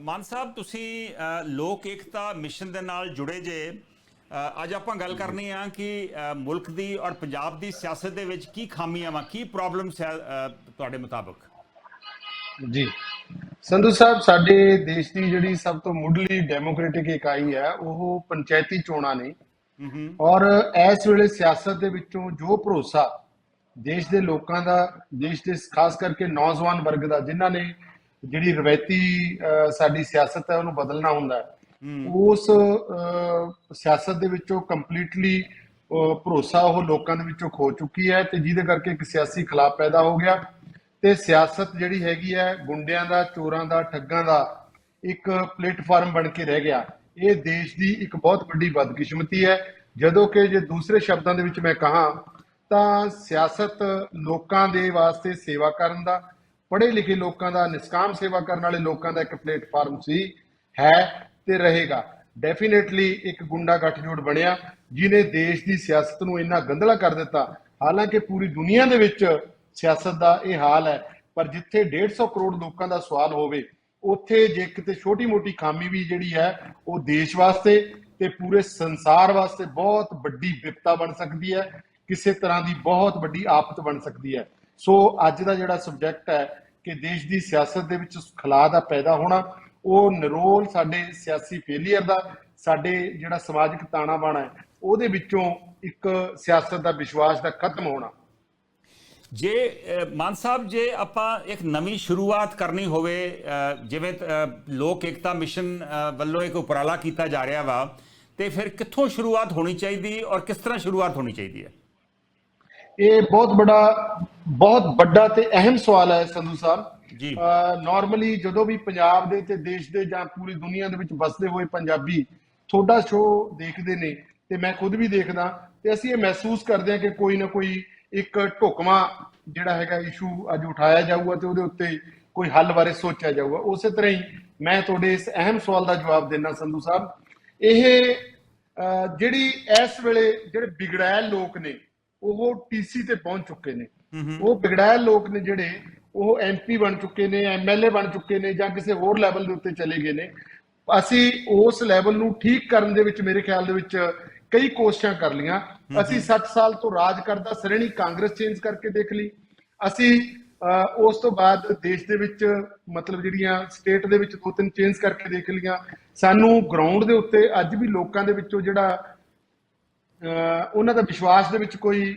ਮਾਨ ਸਾਹਿਬ ਤੁਸੀਂ ਲੋਕ ਏਕਤਾ ਮਿਸ਼ਨ ਦੇ ਨਾਲ ਜੁੜੇ ਜੇ ਅੱਜ ਆਪਾਂ ਗੱਲ ਕਰਨੀ ਆ ਕਿ ਮੁਲਕ ਦੀ ਔਰ ਪੰਜਾਬ ਦੀ ਸਿਆਸਤ ਦੇ ਵਿੱਚ ਕੀ ਖਾਮੀਆਂ ਵਾ ਕੀ ਪ੍ਰੋਬਲਮਸ ਹੈ ਤੁਹਾਡੇ ਮੁਤਾਬਕ? ਜੀ। ਸੰਧੂ ਸਾਹਿਬ ਸਾਡੇ ਦੇਸ਼ ਦੀ ਜਿਹੜੀ ਸਭ ਤੋਂ ਮੁੱਢਲੀ ਡੈਮੋਕ੍ਰੈਟਿਕ ਇਕਾਈ ਹੈ ਉਹ ਪੰਚਾਇਤੀ ਚੋਣਾਂ ਨੇ। ਔਰ ਇਸ ਵੇਲੇ ਸਿਆਸਤ ਦੇ ਵਿੱਚੋਂ ਜੋ ਭਰੋਸਾ ਦੇਸ਼ ਦੇ ਲੋਕਾਂ ਦਾ ਦੇਸ਼ ਦੇ ਖਾਸ ਕਰਕੇ ਨੌਜਵਾਨ ਵਰਗ ਦਾ ਜਿਨ੍ਹਾਂ ਨੇ ਜਿਹੜੀ ਰਵਾਇਤੀ ਸਾਡੀ ਸਿਆਸਤ ਹੈ ਉਹਨੂੰ ਬਦਲਣਾ ਹੁੰਦਾ ਹੈ। ਉਸ ਸਿਆਸਤ ਦੇ ਵਿੱਚੋਂ ਕੰਪਲੀਟਲੀ ਭਰੋਸਾ ਉਹ ਲੋਕਾਂ ਦੇ ਵਿੱਚੋਂ ਖੋ ਚੁੱਕੀ ਹੈ ਤੇ ਜਿਹਦੇ ਕਰਕੇ ਇੱਕ ਸਿਆਸੀ ਖਿਲਾਫ ਪੈਦਾ ਹੋ ਗਿਆ। ਤੇ ਸਿਆਸਤ ਜਿਹੜੀ ਹੈਗੀ ਹੈ ਗੁੰਡਿਆਂ ਦਾ ਚੋਰਾਂ ਦਾ ਠੱਗਾਂ ਦਾ ਇੱਕ ਪਲੇਟਫਾਰਮ ਬਣ ਕੇ ਰਹਿ ਗਿਆ। ਇਹ ਦੇਸ਼ ਦੀ ਇੱਕ ਬਹੁਤ ਵੱਡੀ ਬਦਕਿਸਮਤੀ ਹੈ। ਜਦੋਂ ਕਿ ਜੇ ਦੂਸਰੇ ਸ਼ਬਦਾਂ ਦੇ ਵਿੱਚ ਮੈਂ ਕਹਾਂ ਤਾਂ ਸਿਆਸਤ ਲੋਕਾਂ ਦੇ ਵਾਸਤੇ ਸੇਵਾ ਕਰਨ ਦਾ ਪੜ੍ਹੇ ਲਿਖੇ ਲੋਕਾਂ ਦਾ, ਨਿਸਕਾਮ ਸੇਵਾ ਕਰਨ ਵਾਲੇ ਲੋਕਾਂ ਦਾ ਇੱਕ ਪਲੇਟਫਾਰਮ ਸੀ, ਹੈ ਤੇ ਰਹੇਗਾ। ਡੈਫੀਨੇਟਲੀ ਇੱਕ ਗੁੰਡਾ ਗੱਠਜੋੜ ਬਣਿਆ ਜਿਨੇ ਦੇਸ਼ ਦੀ ਸਿਆਸਤ ਨੂੰ ਇੰਨਾ ਗੰਧਲਾ ਕਰ ਦਿੱਤਾ। ਹਾਲਾਂਕਿ ਪੂਰੀ ਦੁਨੀਆ ਦੇ ਵਿੱਚ ਸਿਆਸਤ ਦਾ ਇਹ ਹਾਲ ਹੈ, ਪਰ ਜਿੱਥੇ 150 ਕਰੋੜ ਲੋਕਾਂ ਦਾ ਸਵਾਲ ਹੋਵੇ, ਉੱਥੇ ਜੇ ਕਿਤੇ ਛੋਟੀ-ਮੋਟੀ ਖਾਮੀ ਵੀ ਜਿਹੜੀ ਹੈ, ਉਹ ਦੇਸ਼ ਵਾਸਤੇ ਤੇ ਪੂਰੇ ਸੰਸਾਰ ਵਾਸਤੇ ਬਹੁਤ ਵੱਡੀ ਵਿਪਤਾ ਬਣ ਸਕਦੀ ਹੈ, ਕਿਸੇ ਤਰ੍ਹਾਂ ਦੀ ਬਹੁਤ ਵੱਡੀ ਆਫਤ ਬਣ ਸਕਦੀ ਹੈ। ਸੋ ਅੱਜ ਦਾ ਜਿਹੜਾ ਸਬਜੈਕਟ ਹੈ ਕਿ ਦੇਸ਼ ਦੀ ਸਿਆਸਤ ਦੇ ਵਿੱਚ ਖਲਾ ਦਾ ਪੈਦਾ ਹੋਣਾ ਉਹ ਨਿਰੋਲ ਸਾਡੇ ਸਿਆਸੀ ਫੇਲੀਅਰ ਦਾ ਸਾਡੇ ਜਿਹੜਾ ਸਮਾਜਿਕ ਤਾਣਾ ਬਾਣਾ ਹੈ ਉਹਦੇ ਵਿੱਚੋਂ ਇੱਕ ਸਿਆਸਤ ਦਾ ਵਿਸ਼ਵਾਸ ਦਾ ਖਤਮ ਹੋਣਾ। ਜੇ ਮਾਨ ਸਾਹਿਬ ਜੇ ਆਪਾਂ ਇੱਕ ਨਵੀਂ ਸ਼ੁਰੂਆਤ ਕਰਨੀ ਹੋਵੇ ਜਿਵੇਂ ਲੋਕ ਏਕਤਾ ਮਿਸ਼ਨ ਵੱਲੋਂ ਇੱਕ ਉਪਰਾਲਾ ਕੀਤਾ ਜਾ ਰਿਹਾ ਵਾ ਤੇ ਫਿਰ ਕਿੱਥੋਂ ਸ਼ੁਰੂਆਤ ਹੋਣੀ ਚਾਹੀਦੀ ਔਰ ਕਿਸ ਤਰ੍ਹਾਂ ਸ਼ੁਰੂਆਤ ਹੋਣੀ ਚਾਹੀਦੀ ਹੈ? ਇਹ ਬਹੁਤ ਬੜਾ ਬਹੁਤ ਵੱਡਾ ਤੇ ਅਹਿਮ ਸਵਾਲ ਹੈ ਸੰਧੂ ਸਾਹਿਬ। ਜੀ। ਨਾਰਮਲੀ ਜਦੋਂ ਵੀ ਪੰਜਾਬ ਦੇ ਤੇ ਦੇਸ਼ ਦੇ ਜਾਂ ਪੂਰੀ ਦੁਨੀਆ ਦੇ ਵਿੱਚ ਵੱਸਦੇ ਹੋਏ ਪੰਜਾਬੀ ਤੁਹਾਡਾ ਸ਼ੋਅ ਦੇਖਦੇ ਨੇ ਤੇ ਮੈਂ ਖੁਦ ਵੀ ਦੇਖਦਾ ਤੇ ਅਸੀਂ ਇਹ ਮਹਿਸੂਸ ਕਰਦੇ ਹਾਂ ਕਿ ਕੋਈ ਨਾ ਕੋਈ ਇੱਕ ਢੁਕਵਾਂ ਜਿਹੜਾ ਹੈਗਾ ਇਸ਼ੂ ਅੱਜ ਉਠਾਇਆ ਜਾਊਗਾ ਤੇ ਉਹਦੇ ਉੱਤੇ ਕੋਈ ਹੱਲ ਬਾਰੇ ਸੋਚਿਆ ਜਾਊਗਾ। ਉਸੇ ਤਰ੍ਹਾਂ ਹੀ ਮੈਂ ਤੁਹਾਡੇ ਇਸ ਅਹਿਮ ਸਵਾਲ ਦਾ ਜਵਾਬ ਦੇਣਾ ਸੰਧੂ ਸਾਹਿਬ। ਇਹ ਜਿਹੜੀ ਇਸ ਵੇਲੇ ਜਿਹੜੇ ਵਿਗੜੈਲ ਲੋਕ ਨੇ ਉਹ ਟੀਸੀ ਤੇ ਪਹੁੰਚ ਚੁੱਕੇ ਨੇ। ਉਹ ਵਿਗੜੈਲ ਲੋਕ ਨੇ ਜਿਹੜੇ ਉਹ ਐਮਪੀ ਬਣ ਚੁੱਕੇ ਨੇ ਐਮਐਲਏ ਬਣ ਚੁੱਕੇ ਨੇ ਜਾਂ ਕਿਸੇ ਹੋਰ ਲੈਵਲ ਦੇ ਉੱਤੇ ਚਲੇ ਗਏ ਨੇ। ਅਸੀਂ ਉਸ ਲੈਵਲ ਨੂੰ ਠੀਕ ਕਰਨ ਦੇ ਵਿੱਚ ਮੇਰੇ ਖਿਆਲ ਦੇ ਵਿੱਚ ਕਈ ਕੋਸ਼ਿਸ਼ਾਂ ਕਰ ਲੀਆਂ ਅਸੀਂ 60 ਸਾਲ ਤੋਂ ਰਾਜ ਕਰਦਾ ਸ਼੍ਰੇਣੀ ਕਾਂਗਰਸ ਚੇਂਜ ਕਰਕੇ ਦੇਖ ਲਈ। ਅਸੀਂ ਉਸ ਤੋਂ ਬਾਅਦ ਦੇਸ਼ ਦੇ ਵਿੱਚ ਮਤਲਬ ਜਿਹੜੀਆਂ ਸਟੇਟ ਦੇ ਵਿੱਚ ਦੋ ਤਿੰਨ ਚੇਂਜ ਕਰਕੇ ਦੇਖ ਲੀਆਂ ਸਾਨੂੰ ਗਰਾਊਂਡ ਦੇ ਉੱਤੇ ਅੱਜ ਵੀ ਲੋਕਾਂ ਦੇ ਵਿੱਚੋਂ ਜਿਹੜਾ ਉਹਨਾਂ ਦਾ ਵਿਸ਼ਵਾਸ ਦੇ ਵਿੱਚ ਕੋਈ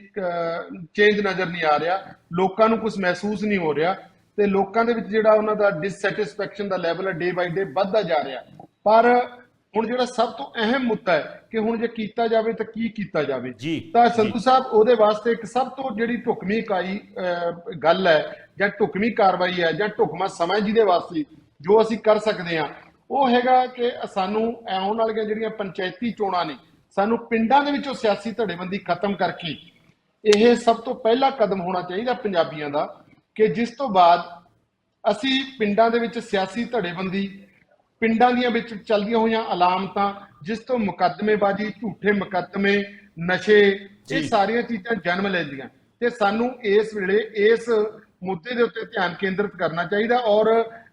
ਚੇਂਜ ਨਜ਼ਰ ਨਹੀਂ ਆ ਰਿਹਾ। ਲੋਕਾਂ ਨੂੰ ਕੁਝ ਮਹਿਸੂਸ ਨਹੀਂ ਹੋ ਰਿਹਾ ਤੇ ਲੋਕਾਂ ਦੇ ਵਿੱਚ ਜਿਹੜਾ ਉਹਨਾਂ ਦਾ ਡਿਸਸੈਟੀਸਫੈਕਸ਼ਨ ਦਾ ਲੈਵਲ ਹੈ ਡੇ ਬਾਈ ਡੇ ਵੱਧਦਾ ਜਾ ਰਿਹਾ। ਪਰ ਹੁਣ ਜਿਹੜਾ ਸਭ ਤੋਂ ਅਹਿਮ ਮੁੱਦਾ ਹੈ ਕਿ ਹੁਣ ਜੇ ਕੀਤਾ ਜਾਵੇ ਤਾਂ ਕੀ ਕੀਤਾ ਜਾਵੇ। ਤਾਂ। ਸੰਧੂ ਸਾਹਿਬ ਉਹਦੇ ਵਾਸਤੇ ਇੱਕ ਸਭ ਤੋਂ ਜਿਹੜੀ ਢੁਕਵੀਂ ਇਕਾਈ ਅਹ, ਗੱਲ ਹੈ ਜਾਂ ਢੁਕਵੀਂ ਕਾਰਵਾਈ ਹੈ ਜਾਂ ਢੁਕਵਾਂ ਸਮਾਂ ਜਿਹਦੇ ਵਾਸਤੇ ਜੋ ਅਸੀਂ ਕਰ ਸਕਦੇ ਹਾਂ ਉਹ ਹੈਗਾ ਕਿ ਸਾਨੂੰ ਆਉਣ ਵਾਲੀਆਂ ਜਿਹੜੀਆਂ ਪੰਚਾਇਤੀ ਚੋਣਾਂ ਨੇ ਸਾਨੂੰ ਪਿੰਡਾਂ ਦੇ ਵਿੱਚੋਂ ਸਿਆਸੀ ਧੜੇਬੰਦੀ ਖਤਮ ਕਰਕੇ ਇਹ ਸਭ ਤੋਂ ਪਹਿਲਾ ਕਦਮ ਹੋਣਾ ਚਾਹੀਦਾ ਪੰਜਾਬੀਆਂ ਦਾ ਕਿ ਜਿਸ ਤੋਂ ਬਾਅਦ ਅਸੀਂ ਪਿੰਡਾਂ ਦੇ ਵਿੱਚ ਸਿਆਸੀ ਧੜੇਬੰਦੀ ਪਿੰਡਾਂ ਦੀਆਂ ਵਿੱਚ ਚੱਲਦੀਆਂ ਹੋਈਆਂ ਅਲਾਮਤਾਂ ਜਿਸ ਤੋਂ ਮੁਕੱਦਮੇਬਾਜ਼ੀ ਝੂਠੇ ਮੁਕੱਦਮੇ ਨਸ਼ੇ। ਇਹ ਸਾਰੀਆਂ ਚੀਜ਼ਾਂ ਜਨਮ ਲੈਂਦੀਆਂ ਤੇ ਸਾਨੂੰ ਇਸ ਵੇਲੇ ਇਸ ਮੁੱਦੇ ਦੇ ਉੱਤੇ ਧਿਆਨ ਕੇਂਦਰਿਤ ਕਰਨਾ ਚਾਹੀਦਾ ਔਰ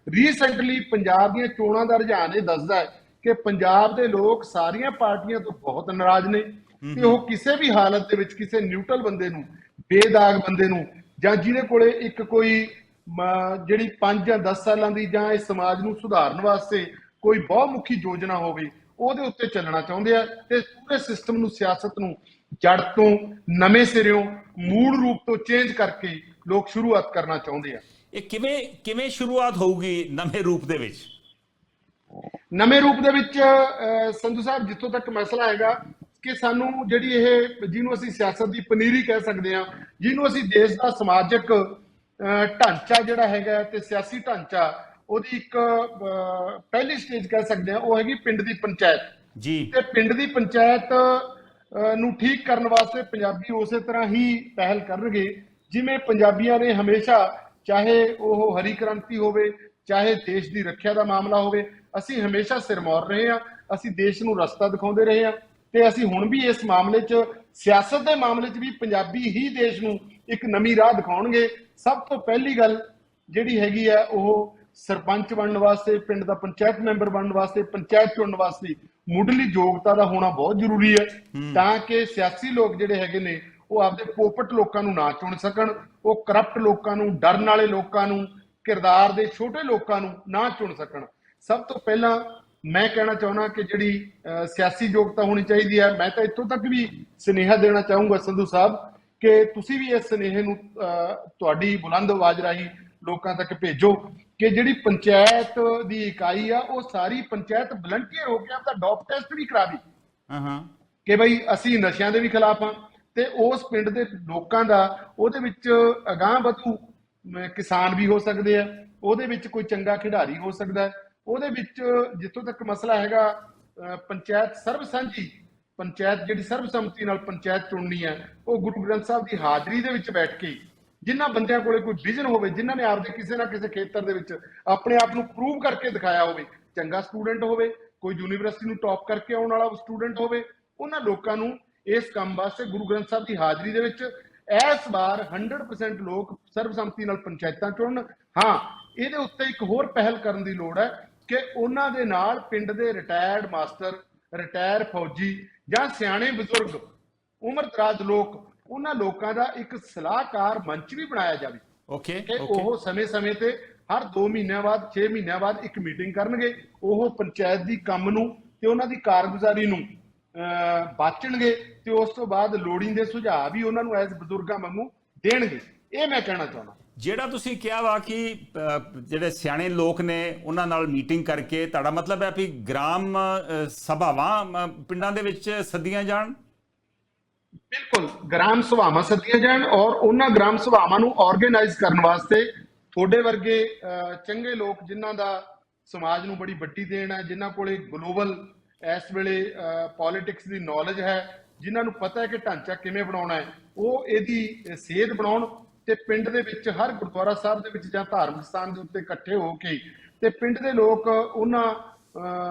ਰੀਸੈਂਟਲੀ ਪੰਜਾਬ ਦੀਆਂ ਚੋਣਾਂ ਦਾ ਰੁਝਾਨ ਇਹ ਦੱਸਦਾ ਹੈ ਕਿ ਪੰਜਾਬ ਦੇ ਲੋਕ ਸਾਰੀਆਂ ਪਾਰਟੀਆਂ ਤੋਂ ਬਹੁਤ ਨਾਰਾਜ਼ ਨੇ ਕਿ ਉਹ ਕਿਸੇ ਵੀ ਹਾਲਤ ਦੇ ਵਿੱਚ ਕਿਸੇ ਨਿਊਟਰਲ ਬੰਦੇ ਨੂੰ ਬੇਦਾਗ ਬੰਦੇ ਨੂੰ ਜਾਂ ਜਿਹਦੇ ਕੋਲੇ ਇੱਕ ਕੋਈ ਜਿਹੜੀ 5 ਜਾਂ 10 ਸਾਲਾਂ ਦੀ ਜਾਂ ਇਸ ਸਮਾਜ ਨੂੰ ਸੁਧਾਰਨ ਵਾਸਤੇ ਕੋਈ ਬਹੁਮੁਖੀ ਯੋਜਨਾ ਹੋਵੇ ਉਹਦੇ ਉੱਤੇ ਚੱਲਣਾ ਚਾਹੁੰਦੇ ਆ ਤੇ ਪੂਰੇ ਸਿਸਟਮ ਨੂੰ ਸਿਆਸਤ ਨੂੰ ਜੜ ਤੋਂ ਨਵੇਂ ਸਿਰਿਓਂ ਮੂਲ ਰੂਪ ਤੋਂ ਚੇਂਜ ਕਰਕੇ ਲੋਕ ਸ਼ੁਰੂਆਤ ਕਰਨਾ ਚਾਹੁੰਦੇ ਆ। ਇਹ ਕਿਵੇਂ ਕਿਵੇਂ ਸ਼ੁਰੂਆਤ ਹੋਊਗੀ ਨਵੇਂ ਰੂਪ ਦੇ ਵਿੱਚ? ਨਵੇਂ ਰੂਪ ਦੇ ਵਿੱਚ ਸੰਧੂ ਸਾਹਿਬ ਜਿੱਥੋਂ ਤੱਕ ਮਸਲਾ ਹੈਗਾ ਕਿ ਸਾਨੂੰ ਜਿਹੜੀ ਇਹ ਜਿਹਨੂੰ ਅਸੀਂ ਸਿਆਸਤ ਦੀ ਪਨੀਰੀ ਕਹਿ ਸਕਦੇ ਹਾਂ ਜਿਹਨੂੰ ਅਸੀਂ ਦੇਸ਼ ਦਾ ਸਮਾਜਿਕ ਢਾਂਚਾ ਜਿਹੜਾ ਹੈਗਾ ਤੇ ਸਿਆਸੀ ਢਾਂਚਾ ਉਹਦੀ ਇੱਕ ਪਹਿਲੀ ਸਟੇਜ ਕਹਿ ਸਕਦੇ ਹਾਂ ਉਹ ਹੈਗੀ ਪਿੰਡ ਦੀ ਪੰਚਾਇਤ। ਜੀ। ਤੇ ਪਿੰਡ ਦੀ ਪੰਚਾਇਤ ਨੂੰ ਠੀਕ ਕਰਨ ਵਾਸਤੇ ਪੰਜਾਬੀ ਉਸੇ ਤਰ੍ਹਾਂ ਹੀ ਪਹਿਲ ਕਰਨਗੇ ਜਿਵੇਂ ਪੰਜਾਬੀਆਂ ਨੇ ਹਮੇਸ਼ਾ ਚਾਹੇ ਉਹ ਹਰੀ ਕ੍ਰਾਂਤੀ ਹੋਵੇ ਚਾਹੇ ਦੇਸ਼ ਦੀ ਰੱਖਿਆ ਦਾ ਮਾਮਲਾ ਹੋਵੇ ਅਸੀਂ ਹਮੇਸ਼ਾ ਸਿਰਮੌਰ ਰਹੇ ਹਾਂ ਅਸੀਂ ਦੇਸ਼ ਨੂੰ ਰਸਤਾ ਦਿਖਾਉਂਦੇ ਰਹੇ ਹਾਂ ਤੇ ਅਸੀਂ ਹੁਣ ਵੀ ਇਸ ਮਾਮਲੇ 'ਚ ਸਿਆਸਤ ਦੇ ਮਾਮਲੇ 'ਚ ਵੀ ਪੰਜਾਬੀ ਹੀ ਦੇਸ਼ ਨੂੰ ਇੱਕ ਨਵੀਂ ਰਾਹ ਦਿਖਾਉਣਗੇ। ਸਭ ਤੋਂ ਪਹਿਲੀ ਗੱਲ ਜਿਹੜੀ ਹੈਗੀ ਆ ਉਹ ਸਰਪੰਚ ਬਣਨ ਵਾਸਤੇ ਪਿੰਡ ਦਾ ਪੰਚਾਇਤ ਮੈਂਬਰ ਬਣਨ ਵਾਸਤੇ ਪੰਚਾਇਤ ਚੁਣਨ ਵਾਸਤੇ ਮੁੱਢਲੀ ਯੋਗਤਾ ਦਾ ਹੋਣਾ ਬਹੁਤ ਜ਼ਰੂਰੀ ਹੈ ਤਾਂ ਕਿ ਸਿਆਸੀ ਲੋਕ ਜਿਹੜੇ ਹੈਗੇ ਨੇ ਉਹ ਆਪਦੇ ਪੋਪਟ ਲੋਕਾਂ ਨੂੰ ਨਾ ਚੁਣ ਸਕਣ ਉਹ ਕਰਪਟ ਲੋਕਾਂ ਨੂੰ ਡਰਨ ਵਾਲੇ ਲੋਕਾਂ ਨੂੰ ਕਿਰਦਾਰ ਦੇ ਛੋਟੇ ਲੋਕਾਂ ਨੂੰ ਨਾ ਚੁਣ ਸਕਣ। ਸਭ ਤੋਂ ਪਹਿਲਾਂ ਮੈਂ ਕਹਿਣਾ ਚਾਹੁੰਦਾ ਕਿ ਜਿਹੜੀ ਸਿਆਸੀ ਯੋਗਤਾ ਹੋਣੀ ਚਾਹੀਦੀ ਹੈ ਮੈਂ ਤਾਂ ਇੱਥੋਂ ਤੱਕ ਵੀ ਸੁਨੇਹਾ ਦੇਣਾ ਚਾਹੂੰਗਾ ਸੰਧੂ ਸਾਹਿਬ ਕਿ ਤੁਸੀਂ ਵੀ ਇਸ ਸੁਨੇਹੇ ਨੂੰ ਤੁਹਾਡੀ ਬੁਲੰਦ ਆਵਾਜ਼ ਰਾਹੀਂ ਲੋਕਾਂ ਤੱਕ ਭੇਜੋ ਕਿ ਜਿਹੜੀ ਪੰਚਾਇਤ ਦੀ ਇਕਾਈ ਆ ਉਹ ਸਾਰੀ ਪੰਚਾਇਤ ਵਲੰਟੀਅਰ ਹੋ ਕੇ ਆਪਦਾ ਡੋਪ ਟੈਸਟ ਵੀ ਕਰਾਵੇ ਹਾਂ ਹਾਂ। ਕਿ ਬਈ ਅਸੀਂ ਨਸ਼ਿਆਂ ਦੇ ਵੀ ਖਿਲਾਫ ਹਾਂ ਤੇ ਉਸ ਪਿੰਡ ਦੇ ਲੋਕਾਂ ਦਾ ਉਹਦੇ ਵਿੱਚ ਅਗਾਹ ਵਧੂ ਕਿਸਾਨ ਵੀ ਹੋ ਸਕਦੇ ਆ ਉਹਦੇ ਵਿੱਚ ਕੋਈ ਚੰਗਾ ਖਿਡਾਰੀ ਹੋ ਸਕਦਾ ਹੈ। ਉਹਦੇ ਵਿੱਚ ਜਿੱਥੋਂ ਤੱਕ ਮਸਲਾ ਹੈਗਾ ਪੰਚਾਇਤ ਸਰਬ ਸਾਂਝੀ, ਪੰਚਾਇਤ ਜਿਹੜੀ ਸਰਬਸੰਮਤੀ ਨਾਲ ਪੰਚਾਇਤ ਚੁਣਨੀ ਹੈ, ਉਹ ਗੁਰੂ ਗ੍ਰੰਥ ਸਾਹਿਬ ਦੀ ਹਾਜ਼ਰੀ ਦੇ ਵਿੱਚ ਬੈਠ ਕੇ ਜਿਨ੍ਹਾਂ ਬੰਦਿਆਂ ਕੋਲੇ ਕੋਈ ਵਿਜ਼ਨ ਹੋਵੇ, ਜਿਨ੍ਹਾਂ ਨੇ ਆਪਦੇ ਕਿਸੇ ਨਾ ਕਿਸੇ ਖੇਤਰ ਦੇ ਵਿੱਚ ਆਪਣੇ ਆਪ ਨੂੰ ਪ੍ਰੂਵ ਕਰਕੇ ਦਿਖਾਇਆ ਹੋਵੇ, ਚੰਗਾ ਸਟੂਡੈਂਟ ਹੋਵੇ, ਕੋਈ ਯੂਨੀਵਰਸਿਟੀ ਨੂੰ ਟੌਪ ਕਰਕੇ ਆਉਣ ਵਾਲਾ ਸਟੂਡੈਂਟ ਹੋਵੇ, ਉਹਨਾਂ ਲੋਕਾਂ ਨੂੰ ਇਸ ਕੰਮ ਵਾਸਤੇ ਗੁਰੂ ਗ੍ਰੰਥ ਸਾਹਿਬ ਦੀ ਹਾਜ਼ਰੀ ਦੇ ਵਿੱਚ ਇਸ ਵਾਰ 100% ਲੋਕ ਸਰਬਸੰਮਤੀ ਨਾਲ ਪੰਚਾਇਤਾਂ ਚੁਣਨ। ਹਾਂ, ਇਹਦੇ ਉੱਤੇ ਇੱਕ ਹੋਰ ਪਹਿਲ ਕਰਨ ਦੀ ਲੋੜ ਹੈ ਕਿ ਉਹਨਾਂ ਦੇ ਨਾਲ ਪਿੰਡ ਦੇ ਰਿਟਾਇਰਡ ਮਾਸਟਰ ਰਿਟਾਇਰ ਫੌਜੀ ਜਾਂ ਸਿਆਣੇ ਬਜ਼ੁਰਗ ਉਮਰ ਦਰਾਜ਼ ਲੋਕ ਉਹਨਾਂ ਲੋਕਾਂ ਦਾ ਇੱਕ ਸਲਾਹਕਾਰ ਮੰਚ ਵੀ ਬਣਾਇਆ ਜਾਵੇ। ਓਕੇ ਕਿ ਉਹ ਸਮੇਂ-ਸਮੇਂ ਤੇ ਹਰ 2 ਮਹੀਨਿਆਂ ਬਾਅਦ 6 ਮਹੀਨਿਆਂ ਬਾਅਦ ਇੱਕ ਮੀਟਿੰਗ ਕਰਨਗੇ ਉਹ ਪੰਚਾਇਤ ਦੀ ਕੰਮ ਨੂੰ ਤੇ ਉਹਨਾਂ ਦੀ ਕਾਰਗੁਜ਼ਾਰੀ ਨੂੰ ਬਾਚਣਗੇ ਤੇ ਉਸ ਤੋਂ ਬਾਅਦ ਲੋੜੀਂਦੇ ਸੁਝਾਅ ਵੀ ਉਹਨਾਂ ਨੂੰ ਐਸ ਬਜ਼ੁਰਗਾਂ ਵਾਂਗੂ ਦੇਣਗੇ। ਇਹ ਮੈਂ ਕਹਿਣਾ ਚਾਹੁੰਦਾ। ਜਿਹੜਾ ਤੁਸੀਂ ਕਿਹਾ ਵਾ ਕਿ ਜਿਹੜੇ ਸਿਆਣੇ ਲੋਕ ਨੇ ਉਹਨਾਂ ਨਾਲ ਮੀਟਿੰਗ ਕਰਕੇ ਤੁਹਾਡਾ ਮਤਲਬ ਹੈ ਵੀ ਗ੍ਰਾਮ ਸਭਾਵਾਂ ਪਿੰਡਾਂ ਦੇ ਵਿੱਚ ਸੱਦੀਆਂ ਜਾਣ? ਬਿਲਕੁਲ। ਗ੍ਰਾਮ ਸਭਾਵਾਂ ਸੱਦੀਆਂ ਜਾਣ ਔਰ ਉਹਨਾਂ ਗ੍ਰਾਮ ਸਭਾਵਾਂ ਨੂੰ ਆਰਗੇਨਾਈਜ਼ ਕਰਨ ਵਾਸਤੇ ਤੁਹਾਡੇ ਵਰਗੇ ਚੰਗੇ ਲੋਕ ਜਿਨ੍ਹਾਂ ਦਾ ਸਮਾਜ ਨੂੰ ਬੜੀ ਵੱਡੀ ਦੇਣ ਹੈ ਜਿਨ੍ਹਾਂ ਕੋਲੇ ਗਲੋਬਲ ਇਸ ਵੇਲੇ ਪੋਲਿਟਿਕਸ ਦੀ ਨੌਲੇਜ ਹੈ ਜਿਨ੍ਹਾਂ ਨੂੰ ਪਤਾ ਹੈ ਕਿ ਢਾਂਚਾ ਕਿਵੇਂ ਬਣਾਉਣਾ ਹੈ ਉਹ ਇਹਦੀ ਅਹ, ਸੇਧ ਬਣਾਉਣ ਤੇ ਪਿੰਡ ਦੇ ਵਿੱਚ ਹਰ ਗੁਰਦੁਆਰਾ ਸਾਹਿਬ ਦੇ ਵਿੱਚ ਜਾਂ ਧਾਰਮਿਕ ਸਥਾਨ ਦੇ ਉੱਤੇ ਇਕੱਠੇ ਹੋ ਕੇ ਤੇ ਪਿੰਡ ਦੇ ਲੋਕ ਉਹਨਾਂ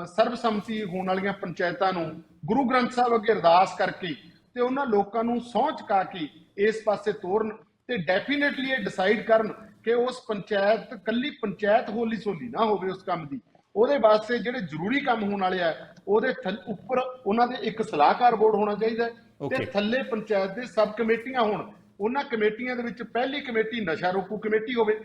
ਸਰਬਸੰਮਤੀ ਹੋਣ ਵਾਲੀਆਂ ਪੰਚਾਇਤਾਂ ਨੂੰ ਗੁਰੂ ਗ੍ਰੰਥ ਸਾਹਿਬ ਅੱਗੇ ਅਰਦਾਸ ਕਰਕੇ ਤੇ ਉਹਨਾਂ ਲੋਕਾਂ ਨੂੰ ਸਹੁੰ ਚੁਕਾ ਕੇ ਇਸ ਪਾਸੇ ਤੋਰਨ ਤੇ ਡੈਫੀਨੇਟਲੀ ਇਹ ਡਿਸਾਈਡ ਕਰਨ ਕਿ ਉਸ ਪੰਚਾਇਤ ਕੱਲੀ ਪੰਚਾਇਤ ਹੋਲੀ ਸੋਲੀ ਨਾ ਹੋਵੇ ਉਸ ਕੰਮ ਦੀ ਉਹਦੇ ਵਾਸਤੇ ਜਿਹੜੇ ਜ਼ਰੂਰੀ ਕੰਮ ਹੋਣ ਵਾਲੇ ਆ ਉਹਦੇ ਥੱਲ- ਉੱਪਰ ਉਹਨਾਂ ਦੇ ਇੱਕ ਸਲਾਹਕਾਰ ਬੋਰਡ ਹੋਣਾ ਚਾਹੀਦਾ ਤੇ. ਥੱਲੇ ਪੰਚਾਇਤ ਦੇ ਸਬ ਕਮੇਟੀਆਂ ਹੋਣ ਉਹਨਾਂ ਕਮੇਟੀਆਂ ਦੇ ਵਿੱਚ ਪਹਿਲੀ ਕਮੇਟੀ ਨਸ਼ਾ ਰੋਕੂ ਕਮੇਟੀ ਹੋਵੇ।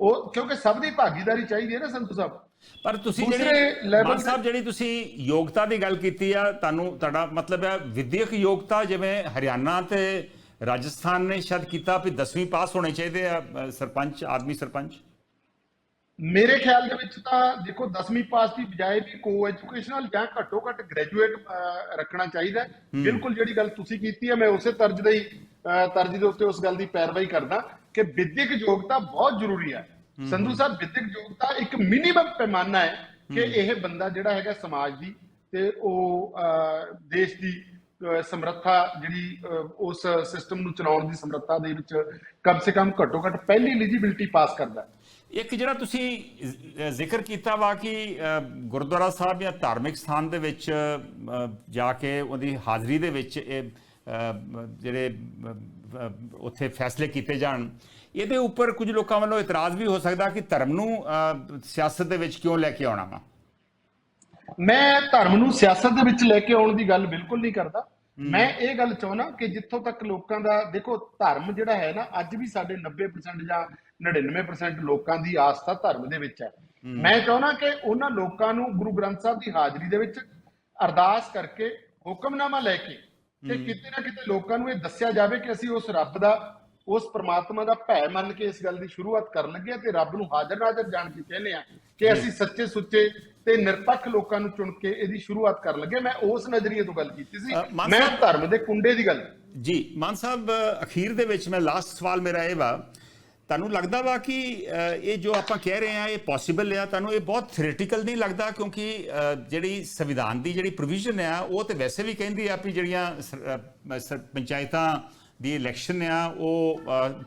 ਉਹ ਕਿਉਂਕਿ ਸਭ ਦੀ ਭਾਗੀਦਾਰੀ ਚਾਹੀਦੀ ਹੈ ਨਾ ਸੰਤੂ ਸਾਹਿਬ। ਪਰ ਤੁਸੀਂ ਜਿਹੜੀ ਤੇ- ਸਾਹਿਬ ਜਿਹੜੀ ਤੁਸੀਂ ਯੋਗਤਾ ਦੀ ਗੱਲ ਕੀਤੀ ਆ ਤੁਹਾਨੂੰ ਤੁਹਾਡਾ ਮਤਲਬ ਹੈ ਵਿਦਿਅਕ ਯੋਗਤਾ ਜਿਵੇਂ ਹਰਿਆਣਾ ਤੇ ਰਾਜਸਥਾਨ ਨੇ ਸ਼ਾਇਦ ਕੀਤਾ ਵੀ 10ਵੀਂ ਪਾਸ ਹੋਣੇ ਚਾਹੀਦੇ ਆ ਸਰਪੰਚ ਆਦਮੀ ਸਰਪੰਚ? ਮੇਰੇ ਖਿਆਲ ਦੇ ਵਿੱਚ ਤਾਂ ਦੇਖੋ 10ਵੀਂ ਪਾਸ ਦੀ ਬਜਾਏ ਵੀ ਕੋ ਐਜੂਕੇਸ਼ਨਲ ਜਾਂ ਘੱਟੋ ਘੱਟ ਗ੍ਰੈਜੂਏਟ ਰੱਖਣਾ ਚਾਹੀਦਾ। ਬਿਲਕੁਲ ਜਿਹੜੀ ਗੱਲ ਤੁਸੀਂ ਕੀਤੀ ਹੈ ਮੈਂ ਉਸੇ ਤਰਜ ਦੇ ਹੀ ਤਰਜ ਦੇ ਉੱਤੇ ਉਸ ਗੱਲ ਦੀ ਪੈਰਵਾਈ ਕਰਦਾ ਕਿ ਵਿਦਿਅਕ ਯੋਗਤਾ ਬਹੁਤ ਜ਼ਰੂਰੀ ਹੈ। ਸੰਧੂ ਸਾਹਿਬ ਵਿਦਿਅਕ ਯੋਗਤਾ ਇੱਕ ਮਿਨੀਮਮ ਪੈਮਾਨਾ ਹੈ ਕਿ ਇਹ ਬੰਦਾ ਜਿਹੜਾ ਹੈਗਾ ਸਮਾਜ ਦੀ ਤੇ ਉਹ ਦੇਸ਼ ਦੀ ਸਮਰੱਥਾ ਜਿਹੜੀ ਉਸ ਸਿਸਟਮ ਨੂੰ ਚਲਾਉਣ ਦੀ ਸਮਰੱਥਾ ਦੇ ਵਿੱਚ ਕਮ ਸੇ ਕਮ ਘੱਟੋ ਘੱਟ ਪਹਿਲੀ ਐਲੀਜੀਬਿਲਟੀ ਪਾਸ ਕਰਦਾ। ਇੱਕ ਜਿਹੜਾ ਤੁਸੀਂ ਜ਼ਿਕਰ ਕੀਤਾ ਵਾ ਕਿ ਗੁਰਦੁਆਰਾ ਸਾਹਿਬ ਜਾਂ ਧਾਰਮਿਕ ਸਥਾਨ ਦੇ ਵਿੱਚ ਜਾ ਕੇ ਉਹਦੀ ਹਾਜ਼ਰੀ ਦੇ ਵਿੱਚ ਇਹ ਜਿਹੜੇ ਉੱਥੇ ਫੈਸਲੇ ਕੀਤੇ ਜਾਣ। ਇਹਦੇ ਉੱਪਰ ਕੁਝ ਲੋਕਾਂ ਵੱਲੋਂ ਇਤਰਾਜ਼ ਵੀ ਹੋ ਸਕਦਾ ਕਿ ਧਰਮ ਨੂੰ ਸਿਆਸਤ ਦੇ ਵਿੱਚ ਕਿਉਂ ਲੈ ਕੇ ਆਉਣਾ ਵਾ? ਮੈਂ ਧਰਮ ਨੂੰ ਸਿਆਸਤ ਦੇ ਵਿੱਚ ਲੈ ਕੇ ਆਉਣ ਦੀ ਗੱਲ ਬਿਲਕੁਲ ਨਹੀਂ ਕਰਦਾ। ਮੈਂ ਇਹ ਗੱਲ ਚਾਹੁੰਦਾ ਕਿ ਜਿੱਥੋਂ ਤੱਕ ਲੋਕਾਂ ਦਾ ਦੇਖੋ ਧਰਮ ਜਿਹੜਾ ਹੈ ਨਾ ਅੱਜ ਵੀ ਸਾਡੇ 90% ਜਾਂ 99% ਲੋਕਾਂ ਦੀ ਆਸਥਾ ਧਰਮ ਦੇ ਵਿੱਚ ਹੈ। ਮੈਂ ਚਾਹੁੰਦਾ ਕਿ ਉਹਨਾਂ ਲੋਕਾਂ ਨੂੰ ਗੁਰੂ ਗ੍ਰੰਥ ਸਾਹਿਬ ਦੀ ਹਾਜ਼ਰੀ ਦੇ ਵਿੱਚ ਅਰਦਾਸ ਕਰਕੇ ਹੁਕਮਨਾਮਾ ਲੈ ਕੇ ਤੇ ਕਿਤੇ ਨਾ ਕਿਤੇ ਲੋਕਾਂ ਨੂੰ ਇਹ ਦੱਸਿਆ ਜਾਵੇ ਕਿ ਅਸੀਂ ਉਸ ਰੱਬ ਦਾ ਉਸ ਪ੍ਰਮਾਤਮਾ ਦਾ ਭੈ ਮੰਨ ਕੇ ਇਸ ਗੱਲ ਦੀ ਸ਼ੁਰੂਆਤ ਕਰਨ ਲੱਗੇ ਤੇ ਰੱਬ ਨੂੰ ਹਾਜ਼ਰ ਨਾਜ਼ਰ ਜਾਣ ਕੇ ਕਹਿੰਦੇ ਆ ਕਿ ਅਸੀਂ ਸੱਚੇ ਸੁੱਚੇ ਤੇ ਨਿਰਪੱਖ ਲੋਕਾਂ ਨੂੰ ਚੁਣ ਕੇ ਇਹਦੀ ਸ਼ੁਰੂਆਤ ਕਰਨ ਲੱਗੇ ਮੈਂ ਉਸ ਨਜ਼ਰੀਏ ਤੋਂ ਗੱਲ ਕੀਤੀ ਸੀ। ਮੈਂ ਧਰਮ ਦੇ ਕੁੰਡੇ ਦੀ ਗੱਲ ਜੀ ਮਾਨ ਸਾਹਿਬ ਅਖੀਰ ਦੇ ਵਿੱਚ ਮੈਂ ਲਾਸਟ ਸਵਾਲ ਮੇਰਾ ਇਹ ਵਾ ਤੁਹਾਨੂੰ ਲੱਗਦਾ ਵਾ ਕਿ ਇਹ ਜੋ ਆਪਾਂ ਕਹਿ ਰਹੇ ਆ ਇਹ ਪੋਸੀਬਲ ਆ, ਤੁਹਾਨੂੰ ਇਹ ਬਹੁਤ ਥਿਓਰੀਟੀਕਲ ਨਹੀਂ ਲੱਗਦਾ? ਕਿਉਂਕਿ ਜਿਹੜੀ ਸੰਵਿਧਾਨ ਦੀ ਜਿਹੜੀ ਪ੍ਰੋਵੀਜ਼ਨ ਆ, ਉਹ ਤੇ ਵੈਸੇ ਵੀ ਕਹਿੰਦੀ ਆ ਵੀ ਜਿਹੜੀਆਂ ਪੰਚਾਇਤਾਂ ਦੀ ਇਲੈਕਸ਼ਨ ਆ, ਉਹ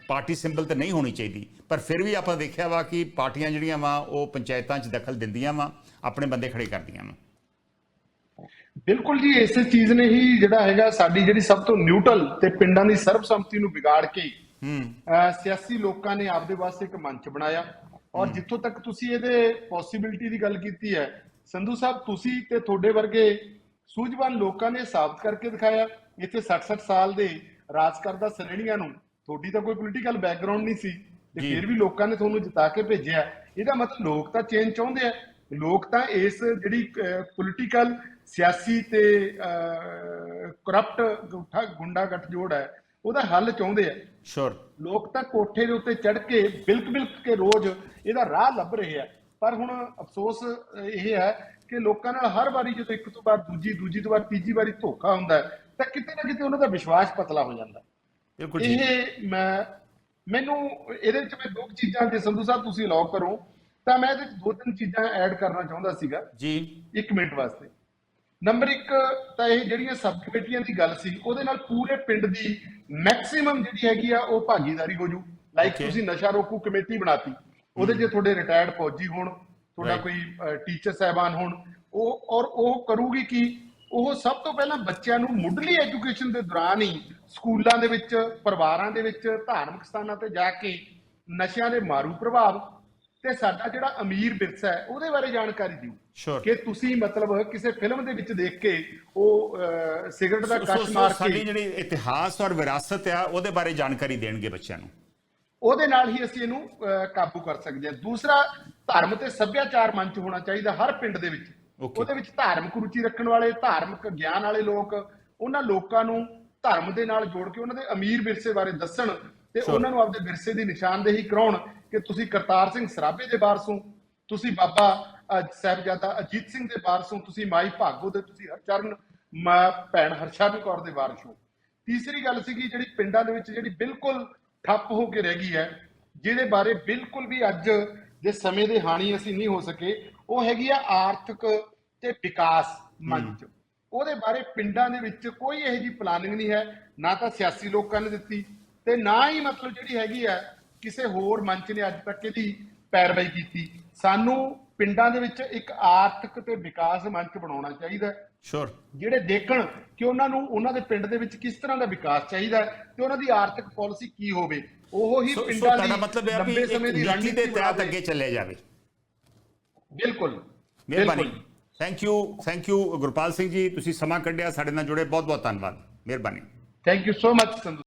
ਪਾਰਟੀ ਸਿੰਬਲ ਤੇ ਨਹੀਂ ਹੋਣੀ ਚਾਹੀਦੀ। ਪਰ ਫਿਰ ਵੀ ਆਪਾਂ ਦੇਖਿਆ ਵਾ ਕਿ ਪਾਰਟੀਆਂ ਜਿਹੜੀਆਂ ਵਾ, ਉਹ ਪੰਚਾਇਤਾਂ 'ਚ ਦਖਲ ਦਿੰਦੀਆਂ ਵਾ, ਆਪਣੇ ਬੰਦੇ ਖੜੇ ਕਰਦੀਆਂ ਵਾ। ਬਿਲਕੁਲ ਜੀ, ਇਸੇ ਚੀਜ਼ ਨੇ ਹੀ ਜਿਹੜਾ ਹੈਗਾ ਸਾਡੀ ਜਿਹੜੀ ਸਭ ਤੋਂ ਨਿਊਟਰਲ ਤੇ ਪਿੰਡਾਂ ਦੀ ਸਰਬਸੰਮਤੀ ਨੂੰ ਵਿਗਾੜ ਕੇ ਹੂੰ। ਸਿਆਸੀ ਲੋਕਾਂ ਨੇ ਆਪਦੇ ਵਾਸਤੇ ਇੱਕ ਮੰਚ ਬਣਾਇਆ। ਔਰ ਜਿੱਥੋਂ ਤੱਕ ਤੁਸੀਂ ਇਹਦੇ ਪੋਸਿਬਿਲਿਟੀ ਦੀ ਗੱਲ ਕੀਤੀ ਹੈ ਸੰਧੂ ਸਾਹਿਬ ਤੁਸੀਂ ਤੇ ਤੁਹਾਡੇ ਵਰਗੇ ਸੂਝਵਾਨ ਲੋਕਾਂ ਨੇ ਸਾਬਤ ਕਰਕੇ ਦਿਖਾਇਆ ਇੱਥੇ 60-60 ਸਾਲ ਦੇ ਰਾਜ ਕਰਦਾ ਸ਼੍ਰੇਣੀਆਂ ਨੂੰ। ਤੁਹਾਡੀ ਤਾਂ ਕੋਈ ਪੋਲੀਟੀਕਲ ਬੈਕਗ੍ਰਾਉਂਡ ਨਹੀਂ ਸੀ ਤੇ। ਫਿਰ ਵੀ ਲੋਕਾਂ ਨੇ ਤੁਹਾਨੂੰ ਜਿਤਾ ਕੇ ਭੇਜਿਆ। ਇਹਦਾ ਮਤਲਬ ਲੋਕ ਤਾਂ ਚੇਂਜ ਚਾਹੁੰਦੇ ਆ। ਲੋਕ ਤਾਂ ਇਸ ਜਿਹੜੀ ਪੋਲੀਟੀਕਲ ਸਿਆਸੀ ਤੇ ਕਰਪਟ ਗੁੰਡਾ ਗੱਠਜੋੜ ਹੈ ਉਹਦਾ ਹੱਲ ਚਾਹੁੰਦੇ ਆ। ਸ਼ੋਰ ਲੋਕ ਤਾਂ ਕੋਠੇ ਦੇ ਉੱਤੇ ਚੜ ਕੇ ਬਿਲਕ ਬਿਲਕ ਕੇ ਰੋਜ਼ ਇਹਦਾ ਰਾਹ ਲੱਭ ਰਹੇ ਆ। ਪਰ ਹੁਣ ਅਫਸੋਸ ਇਹ ਹੈ ਕਿ ਲੋਕਾਂ ਨਾਲ ਹਰ ਵਾਰੀ ਜਦੋਂ ਇੱਕ ਤੋਂ ਬਾਅਦ ਦੂਜੀ ਦੂਜੀ ਤੋਂ ਬਾਅਦ ਤੀਜੀ ਵਾਰੀ ਧੋਖਾ ਹੁੰਦਾ ਤਾਂ ਕਿਤੇ ਨਾ ਕਿਤੇ ਉਹਨਾਂ ਦਾ ਵਿਸ਼ਵਾਸ ਪਤਲਾ ਹੋ ਜਾਂਦਾ। ਬਿਲਕੁਲ ਇਹ ਮੈਂ ਮੈਨੂੰ ਇਹਦੇ ਵਿੱਚ ਮੈਂ ਦੋ ਚੀਜ਼ਾਂ ਜੇ ਸੰਧੂ ਸਾਹਿਬ ਤੁਸੀਂ ਅਲਾਉ ਕਰੋ। ਤਾਂ ਮੈਂ ਇਹਦੇ ਵਿੱਚ ਦੋ ਤਿੰਨ ਚੀਜ਼ਾਂ ਐਡ ਕਰਨਾ ਚਾਹੁੰਦਾ ਸੀਗਾ। ਜੀ। ਇੱਕ ਮਿੰਟ ਵਾਸਤੇ। ਨੰਬਰ 1 ਤਾਂ ਇਹ ਜਿਹੜੀਆਂ ਸਬ ਕਮੇਟੀਆਂ ਦੀ ਗੱਲ ਸੀ ਉਹਦੇ ਨਾਲ ਪੂਰੇ ਪਿੰਡ ਦੀ ਮੈਕਸਿਮਮ ਜਿਹੜੀ ਹੈਗੀ ਆ ਉਹ ਭਾਗੀਦਾਰੀ ਹੋ ਜੂ ਲਾਈਕ. ਤੁਸੀਂ ਨਸ਼ਾ ਰੋਕੂ ਕਮੇਟੀ ਬਣਾਤੀ ਉਹਦੇ ਜੇ ਤੁਹਾਡੇ ਰਿਟਾਇਰਡ ਫੌਜੀ ਹੋਣ ਤੁਹਾਡਾ. ਕੋਈ ਟੀਚਰ ਸਾਹਿਬਾਨ ਹੋਣ ਉਹ ਔਰ ਉਹ ਕਰੂਗੀ ਕੀ ਉਹ ਸਭ ਤੋਂ ਪਹਿਲਾਂ ਬੱਚਿਆਂ ਨੂੰ ਮੁੱਢਲੀ ਐਜੂਕੇਸ਼ਨ ਦੇ ਦੌਰਾਨ ਹੀ ਸਕੂਲਾਂ ਦੇ ਵਿੱਚ ਪਰਿਵਾਰਾਂ ਦੇ ਵਿੱਚ ਧਾਰਮਿਕ ਸਥਾਨਾਂ ਤੇ ਜਾ ਕੇ ਨਸ਼ਿਆਂ ਦੇ ਮਾਰੂ ਪ੍ਰਭਾਵ ਤੇ ਸਾਡਾ ਜਿਹੜਾ ਅਮੀਰ ਵਿਰਸਾ ਹੈ ਉਹਦੇ ਬਾਰੇ ਜਾਣਕਾਰੀ ਦਿਓ। ਕਿ ਤੁਸੀਂ ਮਤਲਬ ਕਿਸੇ ਫਿਲਮ ਦੇ ਵਿੱਚ ਦੇਖ ਕੇ ਉਹ ਸਿਗਰਟ ਦਾ ਸੋ- ਕੱਚ ਸੋ ਮਾਰ ਸਾਡੀ ਕੇ ਜਿਹੜੀ ਇਤਿਹਾਸ ਔਰ ਵਿਰਾਸਤ ਆ ਉਹਦੇ ਬਾਰੇ ਜਾਣਕਾਰੀ ਦੇਣਗੇ ਬੱਚਿਆਂ ਨੂੰ। ਉਹਦੇ ਨਾਲ ਹੀ ਅਸੀਂ ਇਹਨੂੰ ਕਾਬੂ ਕਰ ਸਕਦੇ ਹਾਂ। ਦੂਸਰਾ ਧਰਮ ਤੇ ਸੱਭਿਆਚਾਰ ਮੰਚ ਹੋਣਾ ਚਾਹੀਦਾ ਹਰ ਪਿੰਡ ਦੇ ਵਿੱਚ. ਉਹਦੇ ਵਿੱਚ ਧਾਰਮਿਕ ਰੁਚੀ ਰੱਖਣ ਵਾਲੇ ਧਾਰਮਿਕ ਗਿਆਨ ਵਾਲੇ ਲੋਕ ਉਹਨਾਂ ਲੋਕਾਂ ਨੂੰ ਧਰਮ ਦੇ ਨਾਲ ਜੋੜ ਕੇ ਉਹਨਾਂ ਦੇ ਅਮੀਰ ਵਿਰਸੇ ਬਾਰੇ ਦੱਸਣ ਤੇ. ਉਹਨਾਂ ਨੂੰ ਆਪਦੇ ਵਿਰਸੇ ਦੀ ਨਿਸ਼ਾਨਦੇਹੀ ਕਰਾਉਣ ਕਿ ਤੁਸੀਂ ਕਰਤਾਰ ਸਿੰਘ ਸਰਾਭੇ ਦੇ ਵਾਰਸ ਤੁਸੀਂ ਬਾਬਾ ਸਾਹਿਬਜ਼ਾਦਾ ਅਜੀਤ ਸਿੰਘ ਦੇ ਵਾਰਸ ਤੁਸੀਂ ਮਾਈ ਭਾਗੋ ਦੇ ਤੁਸੀਂ ਹਰਚਰਨ ਮਾਂ ਭੈਣ ਹਰਸ਼ਾਬੀ ਕੌਰ ਦੇ ਵਾਰਸ ਤੀਸਰੀ ਗੱਲ ਸੀਗੀ ਜਿਹੜੀ ਪਿੰਡਾਂ ਦੇ ਵਿੱਚ ਜਿਹੜੀ ਬਿਲਕੁਲ ਠੱਪ ਹੋ ਕੇ ਰਹਿ ਗਈ ਹੈ ਜਿਹਦੇ ਬਾਰੇ ਬਿਲਕੁਲ ਵੀ ਅੱਜ ਦੇ ਸਮੇਂ ਦੇ ਹਾਣੀ ਅਸੀਂ ਨਹੀਂ ਹੋ ਸਕੇ ਉਹ ਹੈਗੀ ਆ ਆਰਥਿਕ ਤੇ ਵਿਕਾਸ ਮੰਚ। ਉਹਦੇ ਬਾਰੇ ਪਿੰਡਾਂ ਦੇ ਵਿੱਚ ਕੋਈ ਇਹੋ ਜਿਹੀ ਪਲਾਨਿੰਗ ਨਹੀਂ ਹੈ ਨਾ ਤਾਂ ਸਿਆਸੀ ਲੋਕਾਂ ਨੇ ਦਿੱਤੀ ਤੇ ਨਾ ਹੀ ਮਤਲਬ ਜਿਹੜੀ ਹੈਗੀ ਆ ਕਿਸੇ ਹੋਰ ਮੰਚ ਨੇ ਅੱਜ ਤੱਕ ਇਹਦੀ ਪੈਰਵਾਈ ਕੀਤੀ। ਸਾਨੂੰ ਪਿੰਡਾਂ ਦੇ ਵਿੱਚ ਇੱਕ ਆਰਥਿਕ ਤੇ ਵਿਕਾਸ ਮੰਚ ਬਣਾਉਣਾ ਚਾਹੀਦਾ ਹੈ। ਸ਼ੋਰ ਜਿਹੜੇ ਦੇਖਣ ਕਿ ਉਹਨਾਂ ਨੂੰ ਉਹਨਾਂ ਦੇ ਪਿੰਡ ਦੇ ਵਿੱਚ ਕਿਸ ਤਰ੍ਹਾਂ ਦਾ ਵਿਕਾਸ ਚਾਹੀਦਾ ਹੈ ਤੇ ਉਹਨਾਂ ਦੀ ਆਰਥਿਕ ਪਾਲਿਸੀ ਕੀ ਹੋਵੇ ਉਹ ਹੀ ਪਿੰਡਾਂ ਦੀ ਮਤਲਬ ਇਹ ਆ ਵੀ ਸਮੇਂ ਦੀ ਤਹਿਤ। ਅੱਗੇ ਚੱਲਿਆ ਜਾਵੇ। ਬਿਲਕੁਲ। ਮਿਹਰਬਾਨੀ। Thank you thank you Gurpal Singh ji ਤੁਸੀਂ ਸਮਾਂ ਕੱਢਿਆ ਸਾਡੇ ਨਾਲ ਜੁੜੇ ਬਹੁਤ ਬਹੁਤ ਧੰਨਵਾਦ। ਮਿਹਰਬਾਨੀ। Thank you so much Sandhu